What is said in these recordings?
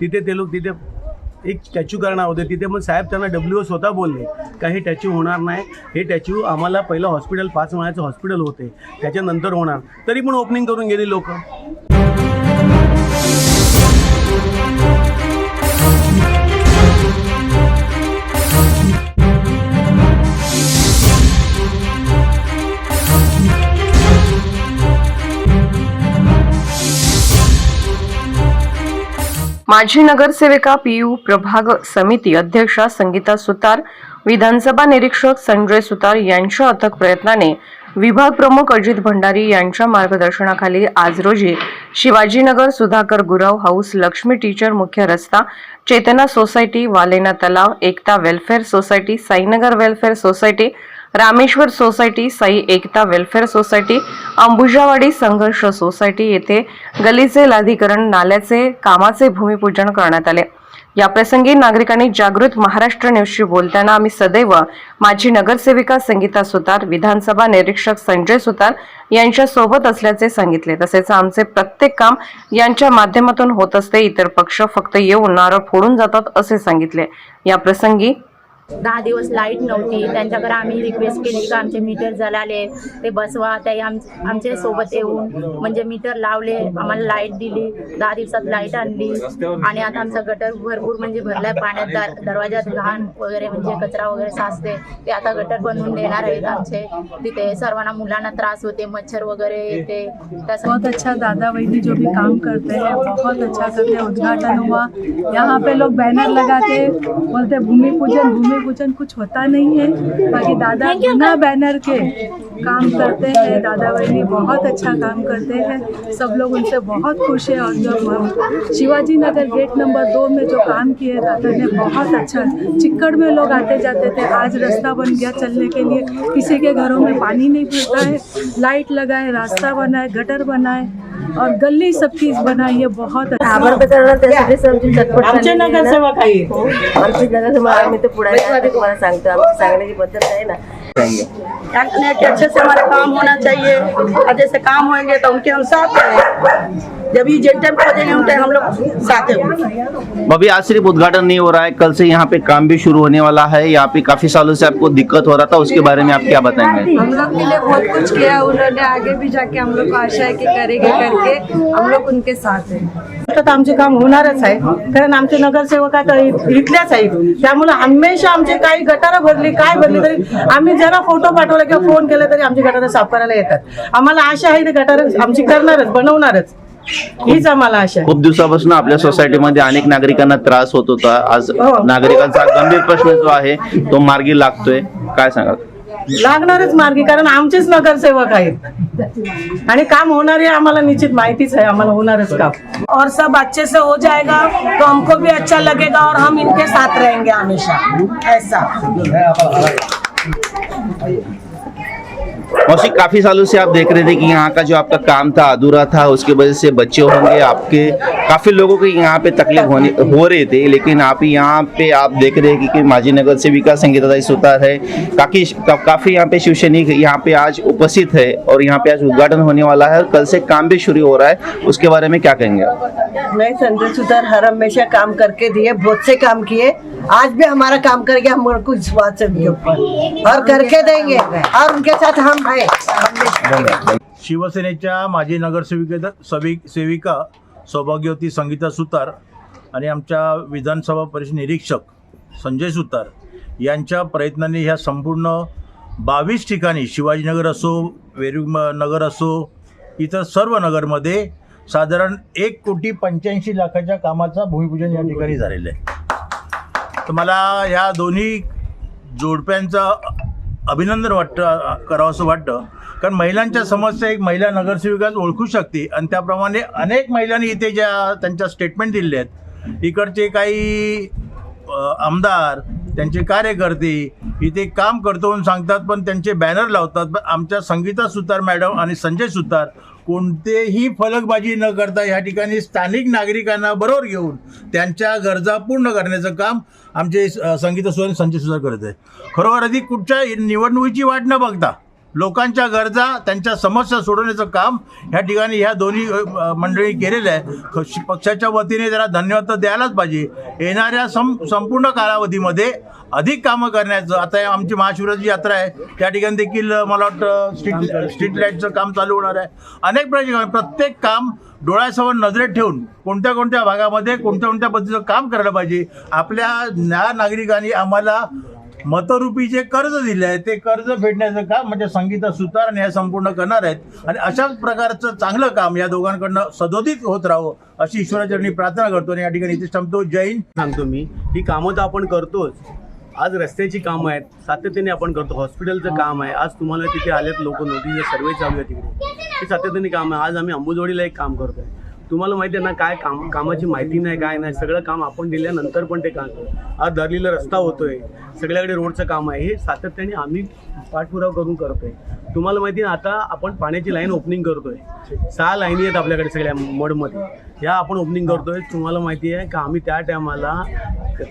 तिथे ते लोक तिथे एक स्टॅच्यू करणार होते. तिथे मग साहेब त्यांना डब्ल्यू ओ स्वतः बोलले का हे टॅच्यू होणार नाही. हे टॅच्यू आम्हाला पहिलं हॉस्पिटल पाच महिन्याचं हॉस्पिटल होते. त्याच्यानंतर होणार. तरी पण ओपनिंग करून गेली लोक. माजी नगरसेविका पीयू प्रभाग समिती अध्यक्षा संगीता सुतार विधानसभा निरीक्षक संजय सुतार यांच्या अथक प्रयत्नाने विभाग प्रमुख अजित भंडारी यांच्या मार्गदर्शनाखाली आज रोजी शिवाजीनगर सुधाकर गुराव हाऊस लक्ष्मी टीचर मुख्य रस्ता चेतना सोसायटी वालेना तलाव Ekta welfare society Sainagar welfare society Rameshwar society Sai Ekta welfare society Ambujawadi Sangharsh society येथे गलीचे लाधिकरण नाल्याचे कामाचे भूमिपूजन करण्यात आले. याप्रसंगी नागरिकांनी जागृत महाराष्ट्र न्यूजशी बोलताना आम्ही सदैव माजी नगरसेविका संगीता सुतार विधानसभा निरीक्षक संजय सुतार यांच्या सोबत असल्याचे सांगितले. तसेच आमचे प्रत्येक काम यांच्या माध्यमातून होत असते इतर पक्ष फक्त येऊन नारळ फोडून जातात असे सांगितले. याप्रसंगी दहा दिवस लाइट नव्हती. त्यांच्याकडे आम्ही रिक्वेस्ट केली का आमचे मीटर जळाले ते बसवा ते आम आमच्यासोबत येऊन म्हणजे मीटर लावले आम्हाला लाइट दिली दहा दिवसात लाइट आणली आणि आता आमचा गटर भरपूर म्हणजे भरलाय पाण्यात दरवाजात घाण वगैरे म्हणजे कचरा वगैरे साचते ते आता गटर बनवून देणार आहेत आमचे. तिथे सर्वांना मुलांना त्रास होते मच्छर वगैरे येते. बहुत अच्छा दादा वही जो भी काम करते हैं बहुत अच्छा करते हैं उद्घाटन हुआ। यहाँ पे लोग बैनर लगाते बोलते भूमि पूजन भूमि पूजन कुछ होता नहीं है। बाकी दादा बिना बैनर के काम करते हैं। दादा वही बहुत अच्छा काम करते हैं। सब लोग उनसे बहुत खुश है और जो शिवाजी नगर गेट नंबर दो में जो काम किए दादा ने बहुत अच्छा चिक्कड़ में लोग आते जाते थे। आज रास्ता बन गया चलने के लिए। किसी के घरों में पानी नहीं भरता है। लाइट लगाए रास्ता बनाए गटर बनाए। और गली सब चीज बनाई है बहुत आमची. नगरसेवक आहे हो. आमचे नगरसेवक आम्ही तर पुढे तुम्हाला सांगतो आमची सांगण्याची पद्धत आहे ना। अच्छे से हमारा काम होना चाहिए। अच्छे से काम होंगे तो उनके हम साथ हैं जब ये जिन टाइम खोजेंगे उन टाइम हम लोग साथ हैं। अभी आज सिर्फ उद्घाटन नहीं हो रहा है कल से यहाँ पे काम भी शुरू होने वाला है। यहाँ पे काफी सालों से आपको दिक्कत हो रहा था उसके बारे में आप क्या बताएंगे? हम लोग के लिए बहुत कुछ किया उन्होंने आगे भी जाके हम लोग को आशा है कि करेंगे करके हम लोग उनके साथ हैं। तर आमचे काम होणारच आहे. कारण आमचे नगरसेवक आता इथल्याच आहेत. त्यामुळे हमेशा आमचे काही गटारं भरली काय भरली तरी आम्ही जरा फोटो पाठवला किंवा फोन केला तरी आमची गटारं साफ करायला येतात. आम्हाला आशा आहे ते गटारं आमची करणारच बनवणारच. हीच आम्हाला आशा आहे. खूप दिवसापासून आपल्या सोसायटीमध्ये अनेक नागरिकांना त्रास होत होता. आज हो. नागरिकांचा गंभीर प्रश्न जो आहे तो मार्गी लागतोय. काय सांगाल? लागणारच मार्गी कारण आमचेच नगरसेवक आहेत. आणि काम होणार आहे आम्हाला निश्चित माहितीच आहे आम्हाला होणारच काम. और सब अच्छे से हो जाएगा तो हमको भी अच्छा लगेगा और हम इनके साथ रहेंगे हमेशा। ऐसा। मौसी काफ़ी सालों से आप देख रहे थे कि यहाँ का जो आपका काम था अधूरा था उसके वजह से बच्चे होंगे आपके काफ़ी लोगों को यहाँ पे तकलीफ़ होने हो रहे थे लेकिन आप यहाँ पे आप देख रहे हैं कि, कि माजी नगर सेविका संगीता सुतार है काफ़ी काफ़ी यहाँ पे शिवसैनिक यहाँ पे आज उपस्थित है और यहाँ पे आज उद्घाटन होने वाला है और कल से काम भी शुरू हो रहा है उसके बारे में क्या कहेंगे नहीं संजय सुधार हर हमेशा काम करके दिए बहुत से काम किए आज भी हमारा काम करके हम को विश्वास है उनके ऊपर और करके देंगे और उनके साथ हम शिवसेनेच्या माजी नगरसेविके सवि सेविका सौभाग्यवती संगीता सुतार आणि आमच्या विधानसभा परिषद निरीक्षक संजय सुतार यांच्या प्रयत्नाने ह्या संपूर्ण बावीस ठिकाणी शिवाजीनगर असो वेरू नगर असो इतर सर्व नगरमध्ये साधारण एक कोटी पंच्याऐंशी लाखाच्या कामाचा भूमिपूजन या ठिकाणी झालेलं आहे. तर मला ह्या दोन्ही जोडप्यांचा अभिनंदन वाटतं करावं असं वाटतं. कारण महिलांच्या समस्या एक महिला नगरसेविकाच ओळखू शकते. आणि त्याप्रमाणे अनेक महिलांनी इथे ज्या त्यांच्या स्टेटमेंट दिले आहेत इकडचे काही आमदार त्यांचे कार्यकर्ते इथे काम करतो म्हणून सांगतात पण त्यांचे बॅनर लावतात. पण आमच्या संगीता सुतार मॅडम आणि संजय सुतार कोणतेही फलकबाजी न करता ह्या ठिकाणी स्थानिक नागरिकांना बरोबर घेऊन त्यांच्या गरजा पूर्ण करण्याचं काम आमचे संगीत संगीता संजय सुधार करत आहे खरोखर आधी कुठच्या निवडणुकीची वाट न बघता लोकांच्या गरजा त्यांच्या समस्या सोडवण्याचं काम ह्या ठिकाणी ह्या दोन्ही मंडळी केलेलं आहे. पक्षाच्या वतीने त्याला धन्यवाद तर द्यायलाच पाहिजे. येणाऱ्या सं संपूर्ण कालावधीमध्ये अधिक कामं करण्याचं आता आमची महाशिवरात्री यात्रा आहे. त्या ठिकाणी देखील मला वाटतं स्ट्रीट स्ट्रीट लाईटचं काम चालू होणार आहे. अनेक प्रकारचे प्रत्येक काम डोळ्यासमोर नजरेत ठेवून कोणत्या कोणत्या भागामध्ये कोणत्या कोणत्या पद्धतीचं काम करायला पाहिजे. आपल्या न्या नागरिकांनी आम्हाला मतरूपी जे कर्ज दिले आहे ते कर्ज फेडण्याचं काम म्हणजे संगीता सुतार आणि हे संपूर्ण करणार आहेत. आणि अशाच प्रकारचं चांगलं काम या दोघांकडनं सदोदित होत राहावं अशी ईश्वराचरणी प्रार्थना करतो. आणि या ठिकाणी इथे थांबतो. जैन सांगतो मी ही कामं तर आपण करतोच. आज रस्त्याची कामं आहेत. सातत्याने आपण करतो. हॉस्पिटलचं काम आहे. आज तुम्हाला तिथे आलेत लोक. नोटीस सर्वे चालू आहे तिकडे. हे सातत्याने काम आहे. आज आम्ही अंबुजवाडीला एक काम करतोय. तुम्हाला माहिती आहे ना काय काम कामाची माहिती नाही काय नाही सगळं काम आपण दिल्यानंतर पण ते काम आज दरलीला रस्ता होतोय सगळ्याकडे रोडचं काम आहे हे सातत्याने आम्ही पाठपुरावा करून करतोय. तुम्हाला माहिती आहे ना आता आपण पाण्याची लाईन ओपनिंग करतोय. सहा लाईनी आहेत आपल्याकडे सगळ्या मडमध्ये. ह्या आपण ओपनिंग करतोय. तुम्हाला माहिती आहे का आम्ही त्या टायमाला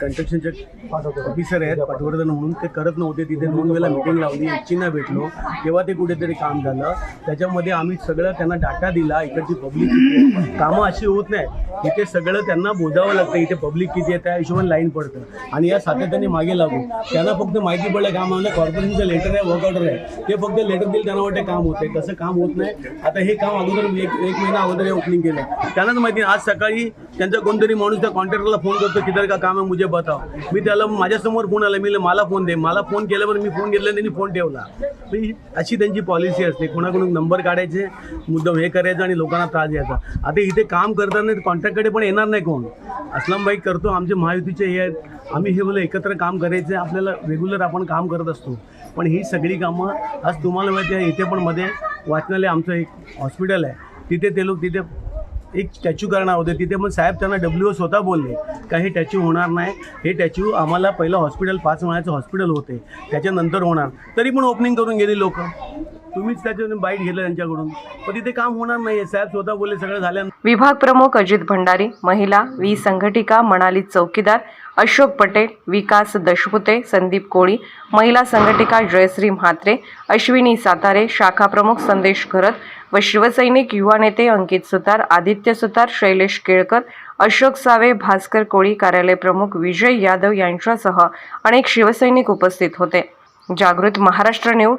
कन्स्ट्रक्शनचे ऑफिसर आहेत पटवर्धन म्हणून ते करत नव्हते. तिथे दोन वेळेला मिटिंग लावली एकचींना भेटलो. तेव्हा ते कुठेतरी काम झालं. त्याच्यामध्ये आम्ही सगळं त्यांना डाटा दिला इकडची पब्लिक कामं अशी होत नाही इथे सगळं त्यांना बोजावं लागतं. इथे पब्लिक किती आहे त्या हिशोबाने लाईन पडतं. आणि या सातत्याने मागे लागू. त्यांना फक्त माहिती पडलं काम आम्हाला कॉर्पोरेशनचं लेटर आहे वर्क ऑर्डर आहे. ते फक्त लेटर दिलं त्यांना वाटतं काम होतंय. तसं काम होत नाही. आता हे काम अगोदर एक एक महिना अगोदर हे ओपनिंग केलं. त्यांनाच माहिती आहे, आज सकाळी त्यांचा कोणतरी माणूस त्या कॉन्ट्रॅक्टरला फोन करतो किधर का काम आहे मुझे बताव मी त्याला माझ्यासमोर फोन आला. मी मला फोन दे. मला फोन केल्यावर मी फोन घेतला त्यांनी फोन ठेवला. मी अशी त्यांची पॉलिसी असते. कोणाकडून नंबर काढायचे मुद्दाम हे करायचं आणि लोकांना त्रास द्यायचा. आता इथे काम करताना आमच्याकडे पण येणार नाही कोण? असलम भाई करतो आमचे महायुतीचे हे आहेत. आम्ही हे बोल एकत्र काम करायचं आपल्याला रेग्युलर आपण काम करत असतो. पण ही सगळी कामं आज तुम्हाला माहिती आहे इथे पण मध्ये वाचनालय आमचं एक हॉस्पिटल आहे. तिथे ते लोक तिथे एक स्टॅच्यू करणार होते. तिथे पण साहेब त्यांना डब्ल्यू ओ स्वतः बोलले का हे टॅच्यू होणार नाही. हे टॅच्यू आम्हाला पहिलं हॉस्पिटल पाच महिन्याचं हॉस्पिटल होते. त्याच्यानंतर होणार. तरी पण ओपनिंग करून गेली लोक. तुम्हीच त्याच्यातून बाईट घेतलं त्यांच्याकडून पण तिथे काम होणार नाही साहेब स्वतः बोलले सगळं झाल्या विभाग प्रमुख अजित भंडारी महिला वी संघटिका मनाली चौकीदार अशोक पटेल विकास दशपुते संदीप कोळी महिला संघटिका जयश्री म्हात्रे अश्विनी सातारे शाखा प्रमुख संदेश घरत व शिवसैनिक युवा नेते अंकित सुतार आदित्य सुतार शैलेश केळकर अशोक सावे भास्कर कोळी कार्यालय प्रमुख विजय यादव यांच्यासह अनेक शिवसैनिक उपस्थित होते. जागृत महाराष्ट्र न्यूज